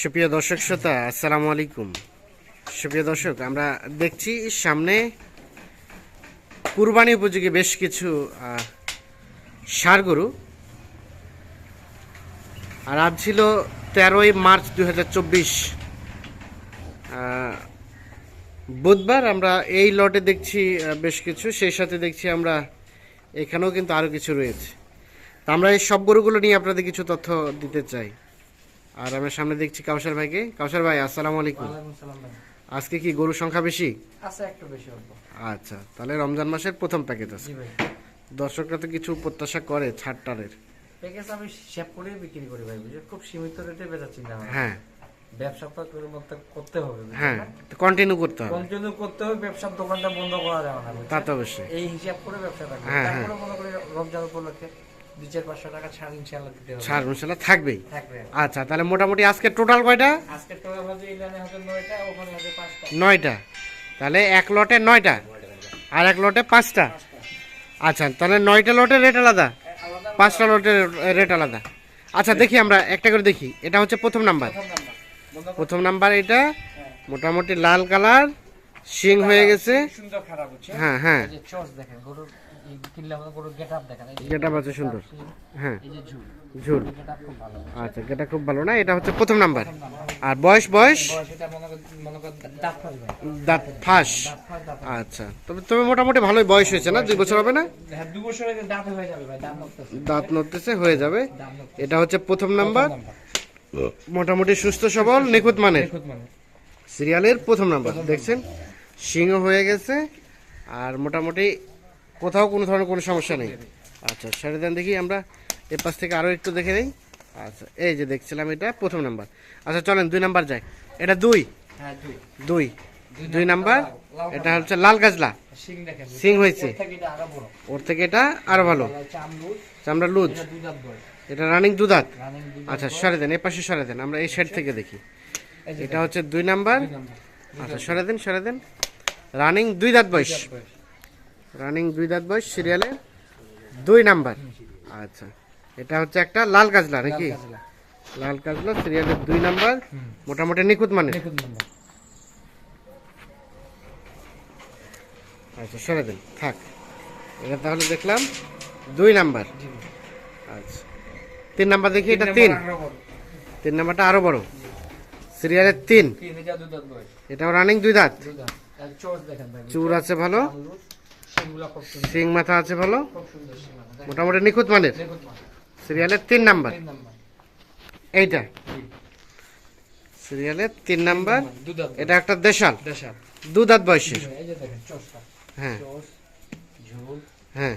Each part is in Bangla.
সুপ্রিয় দর্শক শ্রোতা, আসসালামু আলাইকুম। সুপ্রিয় দর্শক, আমরা দেখছি সামনে কুরবানি উপযোগী বেশ কিছু ষাঁড় গরু আর আজ ছিল তেরোই মার্চ দু হাজার চব্বিশ বুধবার আমরা এই লটে দেখছি বেশ কিছু। সেই সাথে দেখছি আমরা এখানেও কিন্তু আরও কিছু রয়েছে। আমরা এই সব গরুগুলো নিয়ে আপনাদের কিছু তথ্য দিতে চাই। আর আমরা সামনে দেখছি কাউসার ভাইকে। কাউসার ভাই আসসালামু আলাইকুম। ওয়ালাইকুম সালাম ভাই। আজকে কি গরুর সংখ্যা বেশি? আছে একটু বেশি অল্প। আচ্ছা তাহলে রমজান মাসের প্রথম প্যাকেজ আছে। জি ভাই। দর্শকরা তো কিছু প্রত্যাশা করে ছাড় টাড়ের প্যাকেজ আমি হিসাব করে বিক্রি করি ভাই বুঝে খুব সীমিত রেটে বেচা চিন্তা হ্যাঁ। ব্যবসা তো করে মধ্যে করতে হবে হ্যাঁ কন্টিনিউ করতে হবে। কন্টিনিউ করতে হবে ব্যবসার দোকানটা বন্ধ করা যাবে না তা তো অবশ্যই। এই হিসাব করে ব্যবসা থাকবে হ্যাঁ, তারপরে মনে করি রমজান উপলক্ষে টাকা ছাড় ইনশাল্লাহ দিতে হবে। ছাড় মশলা থাকবেই। আচ্ছা তাহলে মোটামুটি আজকে টোটাল কয়টা? আজকে ইলানে হবে ওখানে হবে তাহলে এক লটে আর এক লটে আচ্ছা তাহলে লটের রেট আলাদা? লটের রেট আলাদা। আচ্ছা দেখি আমরা একটা করে দেখি। এটা হচ্ছে প্রথম নাম্বার প্রথম নাম্বার এটা মোটামুটি লাল কালার শিং হয়ে গেছে। হ্যাঁ হ্যাঁ। দেখেন গরুর আছে সুন্দর। হ্যাঁ। ঝুল। আচ্ছা গেটা খুব ভালো না? এটা হচ্ছে প্রথম নাম্বার। আর বয়স বয়স? দাঁত ফাঁস আচ্ছা। তবে তবে মোটামুটি ভালোই বয়স হয়েছে না? দুই বছর হবে না? হ্যাঁ দাঁত নড়তেছে। হয়ে যাবে। এটা হচ্ছে প্রথম নাম্বার। মোটামুটি সুস্থ সবল নিখুঁত মানের। মানে সিরিয়ালের প্রথম নাম্বার। দেখছেন? সিংহ হয়ে গেছে। আর মোটামুটি কোথাও কোনো ধরনের কোনো সমস্যা নেই। আচ্ছা সেটা দেন দেখি আমরা এ পাশ থেকে আরও একটু দেখে নিই। আচ্ছা এই যে দেখছিলাম এটা প্রথম নাম্বার। আচ্ছা চলেন দুই নাম্বার যাই। এটা দুই। হ্যাঁ দুই। দুই। নাম্বার এটা হচ্ছে লাল গাছলা। সিং হয়েছে। ওর থেকে এটা আরও ভালো। চামড়া লুজ। এটা রানিং দুধাত আচ্ছা সরে দেন এ পাশে সরে দেন। আমরা এই সাইড থেকে দেখি। এটা হচ্ছে দুই নাম্বার। আচ্ছা সরে দেন সরে দেন। রানিং দুই দাঁত বয়স। রানিং দুই দাঁত বয়স সিরিয়ালে দুই নাম্বার। আচ্ছা এটা হচ্ছে একটা লাল কাজলা নাকি? লাল কাজলা। সিরিয়ালের দুই নাম্বার মোটামুটি নিখুঁত মানে আচ্ছা সরে দেন থাক। এটা তাহলে দেখলাম দুই নাম্বার। আচ্ছা তিন নাম্বার দেখি এটা তিন। তিন নাম্বারটা আরও বড়। সিরিয়ালের তিন। এটাও রানিং দুই দাঁত। চুর আছে ভালো। সিং মাথা আছে ভালো। মোটামুটি নিখুঁত মানের? মানে সিরিয়ালের তিন নাম্বার। এইটা? সিরিয়ালের তিন নাম্বার। এটা একটা দেশাল। দেশা দু দাঁত বয়সের হ্যাঁ। হ্যাঁ।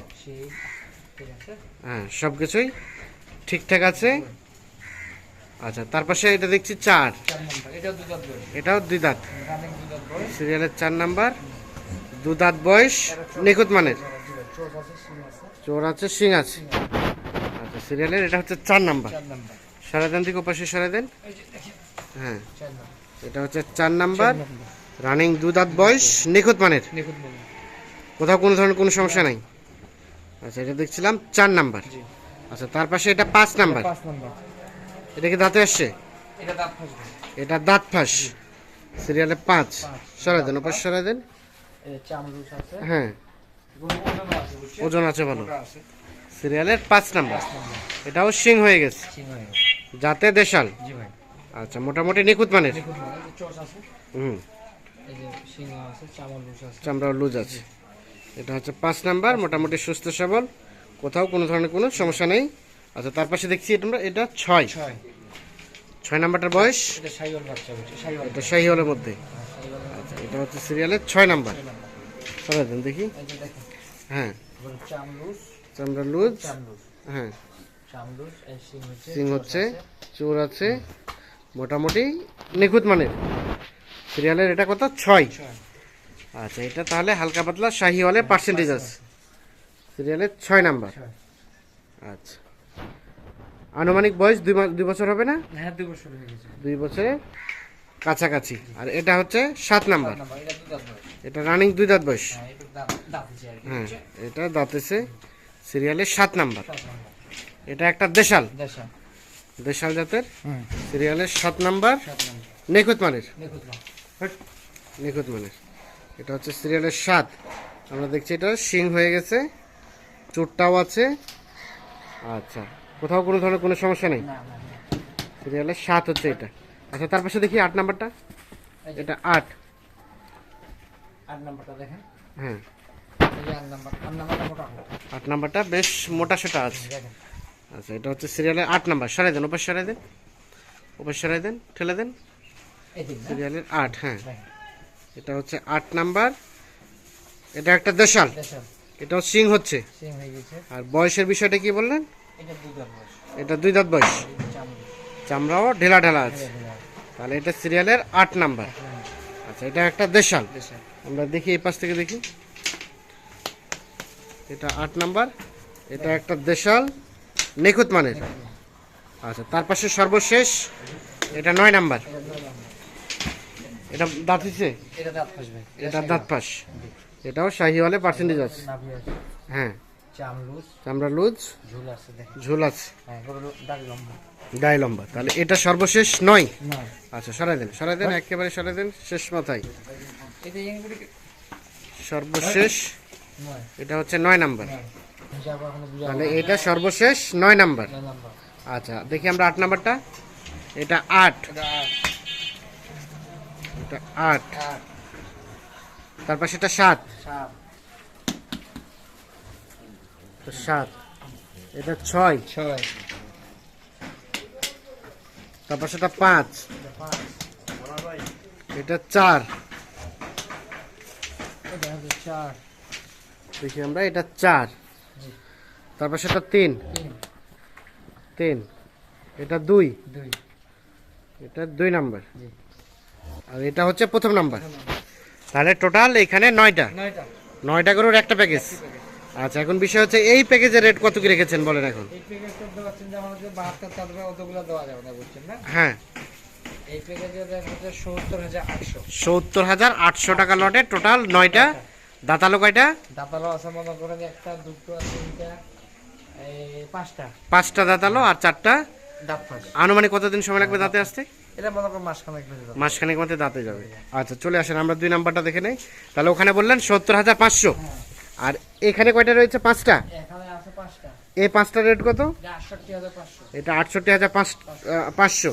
হ্যাঁ সব কিছুই ঠিকঠাক আছে। আচ্ছা তার পাশে এটা দেখছি চার। এটাও দুই দাঁত সিরিয়ালের চার নাম্বার। দু দাঁত বয়স নিখুঁত মানের। চোর আছে সিং আছে। আচ্ছা সিরিয়ালের এটা হচ্ছে চার নাম্বার। সারা দেন থেকে পাশে সরে দেন হ্যাঁ। এটা হচ্ছে চার নাম্বার। রানিং দু দাঁত বয়স নিখুঁত মানের। কোথাও কোনো ধরনের কোনো সমস্যা নাই। আচ্ছা এটা দেখছিলাম চার নাম্বার। আচ্ছা তার পাশে এটা পাঁচ নাম্বার। এটা কি দাঁতে আসছে? এটা দাঁত ফাঁসবে এটা দাঁত ফাঁস। সিরিয়ালে পাঁচ। সরাই দেন ওপাশ সরাই দেন আছে। হ্যাঁ। ওজন আছে ভালো। সিরিয়ালের পাঁচ নাম্বার। এটাও সিং হয়ে গেছে। যাতে দেশাল। আচ্ছা মোটামুটি নিখুঁত মানের। মানে হুম। চামড়াও লুজ আছে। এটা হচ্ছে পাঁচ নাম্বার মোটামুটি সুস্থ সবল। কোথাও কোনো ধরনের কোনো সমস্যা নেই। আচ্ছা তার পাশে দেখছি এটা এটা ছয়। ছয়। নাম্বারটার বয়স? এটা শাহিওয়ালের মধ্যে। আচ্ছা এটা হচ্ছে সিরিয়ালের ছয় নাম্বার। সরাই দেন দেখি। হ্যাঁ। চামড়া লুজ। হ্যাঁ। সিং হচ্ছে। চোর আছে। মোটামুটি নিখুঁত মানের। সিরিয়ালের এটা কত? ছয়। আচ্ছা এটা তাহলে হালকা পাতলা শাহিওয়ালের পার্সেন্টেজ আছে। সিরিয়ালের ছয় নাম্বার। আচ্ছা। আনুমানিক বয়স দুই দুই বছর হবে না? হ্যাঁ দুই বছর দুই বছরের কাছাকাছি। আর এটা হচ্ছে সাত নাম্বার। এটা রানিং দুই দাঁত বয়স। হ্যাঁ এটা দাঁতেছে সিরিয়ালের সাত নাম্বার। এটা একটা দেশাল। দেশা দেশাল জাতের সিরিয়ালের সাত নাম্বার। নিখুঁত মানের নিখুঁত মানের এটা হচ্ছে সিরিয়ালের সাত। আমরা দেখছি এটা শিং হয়ে গেছে চোটটাও আছে। আচ্ছা কোথাও কোনো ধরনের কোনো সমস্যা নেই। সিরিয়ালের সাত হচ্ছে এটা। আচ্ছা তার পাশে দেখি আট নাম্বারটা। এটা আট। আট নাম্বারটা দেখেন। হ্যাঁ। আট নাম্বারটা বেশ মোটা সেটা আছে। আচ্ছা এটা হচ্ছে সিরিয়ালের আট নাম্বার। সরাই দেন ওপাশ সরাই দেন। ওপাশ সরাই দেন ঠেলে দেন। সিরিয়ালের আট হ্যাঁ। এটা হচ্ছে আট নাম্বার। এটা একটা দেশাল। দেশাল। এটাও সিং হচ্ছে। আর বয়সের বিষয়টা কি বললেন? এটা দুই দাঁত বয়স। চামড়া। চামড়াও ঢেলা ঢেলা আছে। তাহলে এটা সিরিয়ালের আট নাম্বার। আচ্ছা এটা একটা দেশাল। আমরা দেখি এই পাশ থেকে দেখি। এটা আট নাম্বার এটা একটা দেশাল নিখুঁত মানের। আচ্ছা তার পাশে সর্বশেষ এটা নয় নাম্বার। এটা দাঁত দিচ্ছে এটা দাঁত পাশ এটাও শাহিওয়ালে পার্সেন্টেজ আছে। হ্যাঁ। চামড়া লুজ ঝুল আছে আছে। হ্যাঁ লম্বা। তাহলে এটা সর্বশেষ নয়? আচ্ছা সরাই দেন সরাই দেন একেবারে সরাই দেন শেষ মাথায়। সর্বশেষ? এটা হচ্ছে নয় নাম্বার। তাহলে এটা সর্বশেষ নয় নাম্বার। আচ্ছা দেখি আমরা আট নাম্বারটা। এটা আট। এটা আট। এটা আট। আট। তারপর সেটা সাত। সাত। এটা ছয়। ছয়। তারপর সেটা পাঁচ। এটা চার। এটা চার দেখি আমরা এটা চার। তারপর সেটা তিন। তিন। এটা দুই। এটা দুই নাম্বার। আর এটা হচ্ছে প্রথম নাম্বার। তাহলে টোটাল এখানে নয়টা। নয়টা। গরুর একটা প্যাকেজ আচ্ছা এখন বিষয় হচ্ছে এই প্যাকেজের রেট কত কি রেখেছেন বলেন এখন? এই প্যাকেজ করতে পারছেন যে আমাদের যে বাহাত্তর থাকবে অতগুলো দেওয়া যাবে না বুঝছেন না? হ্যাঁ। এই প্যাকেজের রেট হচ্ছে সত্তর হাজার আটশো। সত্তর হাজার আটশো টাকা লটে টোটাল নয়টা। দাঁতালো কয়টা? দাপালো আছে মনে করেন একটা দুটো তিনটা এই পাঁচটা। পাঁচটা দাঁতালো আর চারটা? আনুমানিক কতদিন সময় লাগবে দাঁতে আসতে? এটা মনে মাসখানেক মাসখানেক মধ্যে দাঁতে যাবে। আচ্ছা চলে আসেন আমরা দুই নাম্বারটা দেখে নেই। তাহলে ওখানে বললেন সত্তর হাজার পাঁচশো। আর এখানে কয়টা রয়েছে? পাঁচটা? এই পাঁচটা রেট কত? এটা আটষট্টি হাজার পাঁচশো।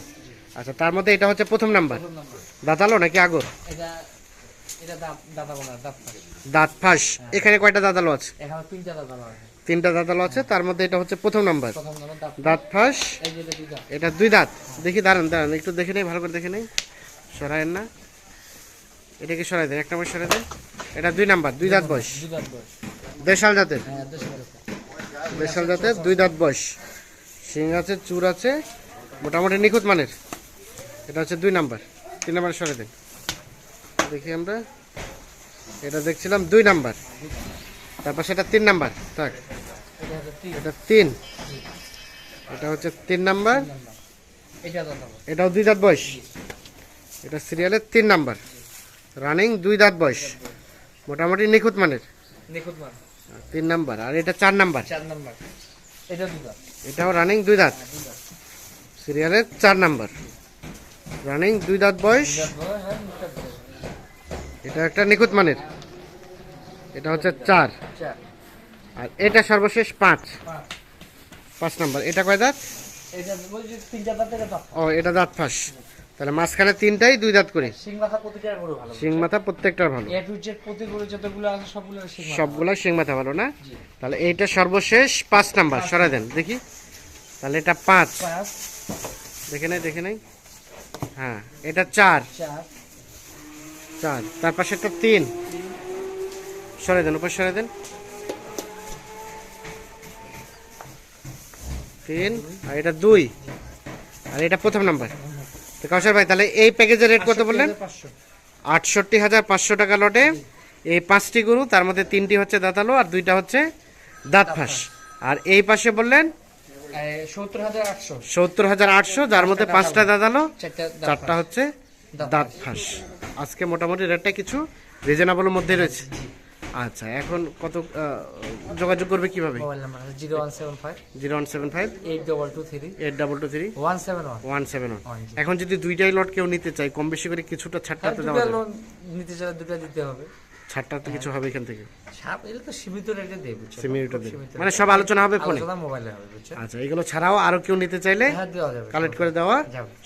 আচ্ছা তার মধ্যে এটা হচ্ছে প্রথম নাম্বার। দাঁতালো নাকি আগর? দাঁত ফাঁস। এখানে কয়টা দাঁতালো আছে? তিনটা দাঁতালো আছে তার মধ্যে এটা হচ্ছে প্রথম নাম্বার। দাঁত ফাঁস। এটা দুই দাঁত। এটা দুই দাঁত। দেখি দাঁড়ান দাঁড়ান একটু দেখে নেই ভালো করে দেখে নেই। সরায়েন না। এটাকে সরাই দেন এক নম্বর সরাই দেন। এটা দুই নাম্বার দুই দাঁত বয়স। দেশাল জাতের? হ্যাঁ দেশে দেশে দেশাল জাতের দুই দাঁত বয়স। শিং আছে চুর আছে মোটামুটি নিখুঁত মানের। এটা হচ্ছে দুই নাম্বার। তিন নাম্বার সরে দেন। দেখি আমরা। এটা দেখছিলাম দুই নাম্বার। তারপর সেটা তিন নাম্বার। থাক। এটা তিন। এটা হচ্ছে তিন নাম্বার। এটাও দুই দাঁত বয়স। এটা সিরিয়ালের তিন নাম্বার। রানিং দুই দাঁত বয়স। মোটামুটি নিখুঁত মানের? নিখুঁত মান তিন নাম্বার আর এটা চার নাম্বার? চার নাম্বার। এটা দুই দাঁত। এটাও রানিং দুই দাঁত? সিরিয়ালের চার নাম্বার। রানিং দুই দাঁত বয়স? দুই দাঁত বয়স হ্যাঁ। এটা একটা নিখুঁত মানের? এটা হচ্ছে চার। আর এটা সর্বশেষ পাঁচ। পাঁচ। নাম্বার। এটা কয় দাঁত। ও এটা দাঁত ফাঁস। তাহলে মাঝখানে তিনটাই দুই দাঁত করে। সিং মাথা প্রতিটা গরু ভালো শিং মাথা প্রত্যেকটার ভালো। এ টু জেড প্রতি গরু যতগুলো আছে সবগুলো সিং মাথা সবগুলো শিং মাথা ভালো না? তাহলে এইটা সর্বশেষ পাঁচ নাম্বার সরাই দেন দেখি। তাহলে এটা পাঁচ। দেখে নেই দেখে নেই? হ্যাঁ এটা চার। চার। তার পাশে একটা তিন। সরে দেন উপর সরে দেন। তিন আর এটা দুই। আর এটা প্রথম নাম্বার। তো কাউসার ভাই তাহলে এই প্যাকেজের রেট কত বললেন? আটষট্টি হাজার পাঁচশো টাকা লটে এই পাঁচটি গরু তার মধ্যে তিনটি হচ্ছে দাঁতালো আর দুইটা হচ্ছে দাঁত ফাঁস। আর এই পাশে বললেন? সত্তর হাজার আটশো। যার মধ্যে পাঁচটা দাঁতালো চারটা হচ্ছে দাঁত দাঁত ফাঁস। আজকে মোটামুটি রেটটা কিছু রিজনেবলের মধ্যে রয়েছে। আচ্ছা এখন কত যোগাযোগ করবে কীভাবে? Mobile number zero one seven five. Zero one seven five. Eight double two three. Eight double two three. One seven one. One seven one. এখন যদি দুইটাই লট কেউ নিতে চায় কম বেশি করে কিছুটা ছাড়টাতে দেওয়া যাবে। নিতে চাইলে দুটা দিতে হবে। ছাড়টা তো কিছু হবে এখান থেকে। তো সীমিত রেটে দেয় বুঝছ সিমিউটা খুব মানে সব আলোচনা হবে ফোনে? আলোচনা মোবাইলে হবে আচ্ছা এগুলো ছাড়াও আরও কেউ নিতে চাইলে হ্যাঁ দেওয়া যাবে কালেক্ট করে দেওয়া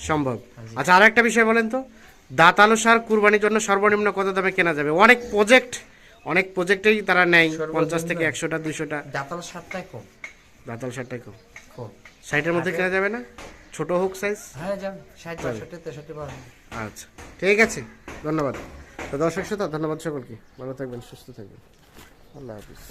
সম্ভব। আচ্ছা আর একটা বিষয় বলেন তো। দাঁতালো সার কুরবানির জন্য সর্বনিম্ন কত দামে কেনা যাবে? অনেক প্রজেক্ট অনেক প্রজেক্টেই তারা নেয় পঞ্চাশ থেকে একশোটা দুশোটা দাঁতাল সারটাই কম। দাঁতাল সারটাই কম। সাইটের মধ্যে কেনা যাবে না? ছোট হোক সাইজ হ্যাঁ যাবে। ষাট বাষট্টি তেষট্টি আচ্ছা। ঠিক আছে। ধন্যবাদ। তো দর্শক শ্রোতা ধন্যবাদ সকলকে। ভালো থাকবেন সুস্থ থাকবেন। আল্লাহ হাফিজ।